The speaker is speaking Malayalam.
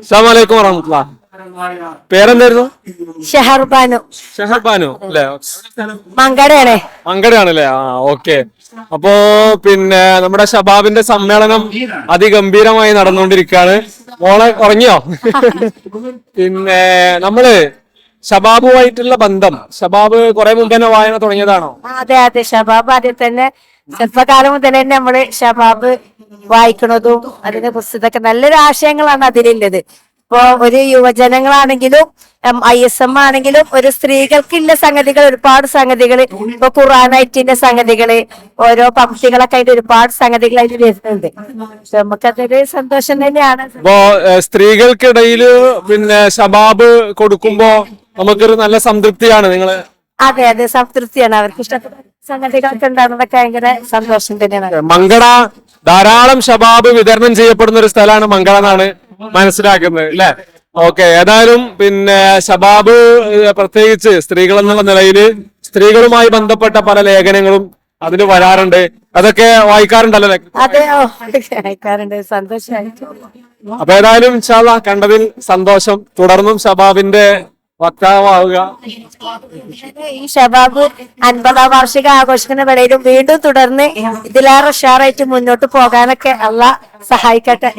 അസ്സാം വലൈക്കും വറഹമുല്ല പേരെന്തായിരുന്നു? ഷെഹർബാനു. ഷെഹർബാനു അല്ലേ? മങ്കടയാണേ. മങ്കടയാണല്ലേ? ആ ഓക്കെ. അപ്പോ പിന്നെ നമ്മുടെ ഷബാബിന്റെ സമ്മേളനം അതിഗംഭീരമായി നടന്നുകൊണ്ടിരിക്കുകയാണ്. മോളെ ഉറങ്ങിയോ? പിന്നെ നമ്മൾ ഷബാബുമായിട്ടുള്ള ബന്ധം ഷബാബ് കുറെ മുമ്പ് തന്നെ വായന തുടങ്ങിയതാണോ? അതെ അതെ. ഷബാബ് ആദ്യം തന്നെ ചെറുപ്പകാലം മുതൽ തന്നെ നമ്മൾ ഷബാബ് വായിക്കണതും അതിന്റെ പുസ്തകമൊക്കെ നല്ലൊരു ആശയങ്ങളാണ് അതിലുള്ളത്. ഇപ്പോ ഒരു യുവജനങ്ങളാണെങ്കിലും ഐ എസ് എം ആണെങ്കിലും ഒരു സ്ത്രീകൾക്കുള്ള സംഗതികൾ ഒരുപാട് സംഗതികൾ. ഇപ്പൊ ഖുറാനൈറ്റിന്റെ സംഗതികൾ ഓരോ പക്ഷികളൊക്കെ ആയിട്ട് ഒരുപാട് സംഗതികൾ അതിൽ വരുന്നുണ്ട്. നമുക്കതൊരു സന്തോഷം തന്നെയാണ്. ഇപ്പോ ഏഹ്, സ്ത്രീകൾക്കിടയിൽ പിന്നെ ശബാബ് കൊടുക്കുമ്പോ നമുക്കൊരു നല്ല സംതൃപ്തിയാണ് നിങ്ങൾ. അതെ അതെ സംതൃപ്തിയാണ്. അവർക്ക് ഇഷ്ടപ്പെട്ട സംഗതികളൊക്കെ ഉണ്ടാകുന്നതൊക്കെ ഭയങ്കര സന്തോഷം തന്നെയാണ്. മങ്കട ധാരാളം ഷബാബ് വിതരണം ചെയ്യപ്പെടുന്ന ഒരു സ്ഥലമാണ് മംഗളം എന്നാണ് മനസ്സിലാക്കുന്നത് അല്ലെ? ഓക്കെ ഏതായാലും പിന്നെ ഷബാബ് പ്രത്യേകിച്ച് സ്ത്രീകൾ എന്നുള്ള നിലയിൽ സ്ത്രീകളുമായി ബന്ധപ്പെട്ട പല ലേഖനങ്ങളും അതിന് വരാറുണ്ട്. അതൊക്കെ വായിക്കാറുണ്ടല്ലോ അപ്പൊ ഏതായാലും ഇൻഷാല്ല കണ്ടതിൽ സന്തോഷം. തുടർന്നും ഷബാബിന്റെ വക്താവാവുക. ഈ ഷബാബ് അൻപതാം വാർഷിക ആഘോഷിക്കുന്ന വേളയിലും വീണ്ടും തുടർന്ന് ഇതിലേറെ ഉഷാറായിട്ട് മുന്നോട്ട് പോകാനൊക്കെ അല്ല സഹായിക്കട്ടെ.